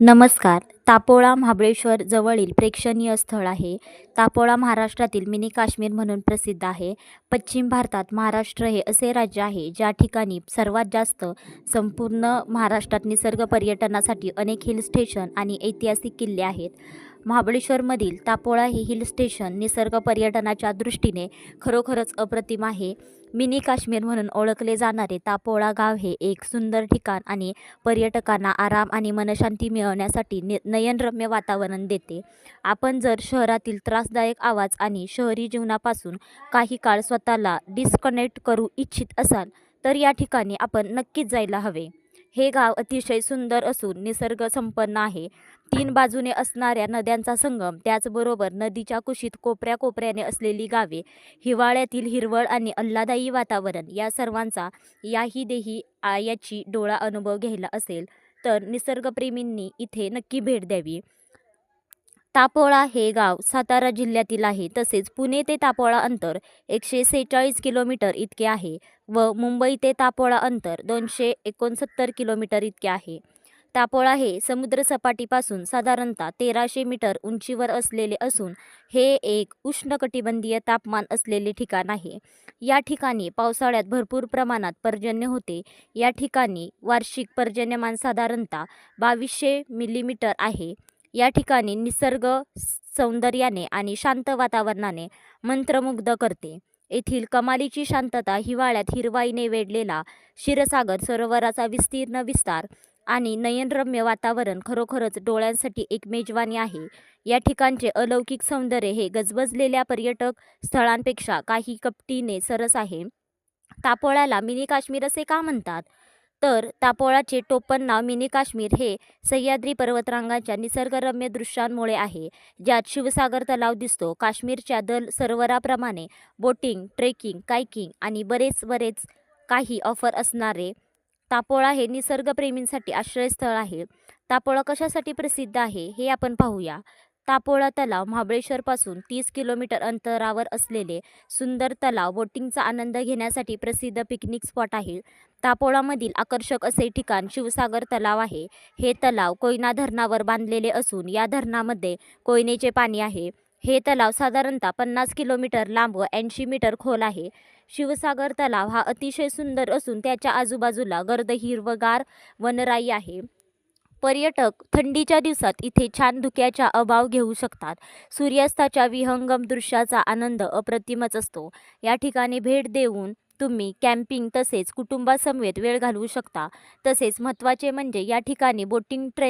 नमस्कार. तापोळा महाबळेश्वर जवळील प्रेक्षणीय स्थळ आहे. तापोळा महाराष्ट्रातील मिनी काश्मीर म्हणून प्रसिद्ध आहे. पश्चिम भारतात महाराष्ट्र हे असे राज्य आहे ज्या ठिकाणी सर्वात जास्त संपूर्ण महाराष्ट्रात निसर्ग पर्यटनासाठी अनेक हिल स्टेशन आणि ऐतिहासिक किल्ले आहेत. महाबळेश्वरमधील तापोळा हे हिल स्टेशन निसर्ग पर्यटनाच्या दृष्टीने खरोखरच अप्रतिम आहे. मिनी काश्मीर म्हणून ओळखले जाणारे तापोळा गाव हे एक सुंदर ठिकाण आणि पर्यटकांना आराम आणि मनशांती मिळवण्यासाठी नि नयनरम्य वातावरण देते. आपण जर शहरातील त्रासदायक आवाज आणि शहरी जीवनापासून काही काळ स्वतःला डिस्कनेक्ट करू इच्छित असाल तर या ठिकाणी आपण नक्कीच जायला हवे. हे गाव अतिशय सुंदर असून निसर्ग संपन्न आहे. तीन बाजूने असणाऱ्या नद्यांचा संगम त्याचबरोबर नदीच्या कुशीत कोपऱ्या कोपऱ्याने असलेली गावे हिवाळ्यातील हिरवळ आणि आल्हादायी वातावरण या सर्वांचा याही देही आयाची डोळा अनुभव घ्यायला असेल तर निसर्गप्रेमींनी इथे नक्की भेट द्यावी. तापोळा हे गाव सातारा जिल्ह्यातील आहे. तसेच पुणे ते तापोळा अंतर एकशे सेहेचाळीस किलोमीटर इतके आहे व मुंबई ते तापोळा अंतर दोनशे एकोणसत्तर किलोमीटर इतके आहे. तापोळा हे समुद्रसपाटीपासून साधारणतः तेराशे मीटर उंचीवर असलेले असून हे एक उष्णकटिबंधीय तापमान असलेले ठिकाण आहे. या ठिकाणी पावसाळ्यात भरपूर प्रमाणात पर्जन्य होते. या ठिकाणी वार्षिक पर्जन्यमान साधारणतः बावीसशे मिलीमीटर आहे. या ठिकाणी निसर्ग सौंदर्याने आणि शांत वातावरणाने मंत्रमुग्ध करते. येथील कमालीची शांतता हिवाळ्यात हिरवाईने वेढलेला क्षीरसागर सरोवराचा विस्तीर्ण विस्तार आणि नयनरम्य वातावरण खरोखरच डोळ्यांसाठी एक मेजवानी आहे. या ठिकाणचे अलौकिक सौंदर्य हे गजबजलेल्या पर्यटक स्थळांपेक्षा काही कपटीने सरस आहे. तापोळ्याला मिनी काश्मीर असे का म्हणतात? तर तापोळाचे टोपण नाव मिनी काश्मीर हे सह्याद्री पर्वतरांगाच्या निसर्गरम्य दृश्यांमुळे आहे ज्यात शिवसागर तलाव दिसतो. काश्मीरच्या दल सरोवराप्रमाणे बोटिंग ट्रेकिंग कायकिंग आणि बरेच बरेच काही ऑफर असणारे तापोळा हे निसर्गप्रेमींसाठी आश्रयस्थळ आहे. तापोळा कशासाठी प्रसिद्ध आहे हे आपण पाहूया. तापोळा तलाव महाबळेश्वरपासून तीस किलोमीटर अंतरावर असलेले सुंदर तलाव बोटिंगचा आनंद घेण्यासाठी प्रसिद्ध पिकनिक स्पॉट आहे. तापोळामधील आकर्षक असे ठिकाण शिवसागर तलाव आहे. हे तलाव कोयना धरणावर बांधलेले असून या धरणामध्ये कोयनेचे पाणी आहे. हे तलाव साधारणतः पन्नास किलोमीटर लांब व ऐंशी मीटर खोल आहे. शिवसागर तलाव हा अतिशय सुंदर असून त्याच्या आजूबाजूला गर्द हिरवगार वनराई आहे. पर्यटक थंडीच्या दिवसात इथे छान धुक्याचा अभाव घेऊ शकतात. सूर्यास्ताच्या विहंगम दृश्याचा आनंद अप्रतिमच असतो. या ठिकाणी भेट देऊन तुम्ही कॅम्पिंग तसेच कुटुंबासमवेत वेळ घालवू शकता. तसेच महत्त्वाचे म्हणजे या ठिकाणी बोटिंग ट्रेन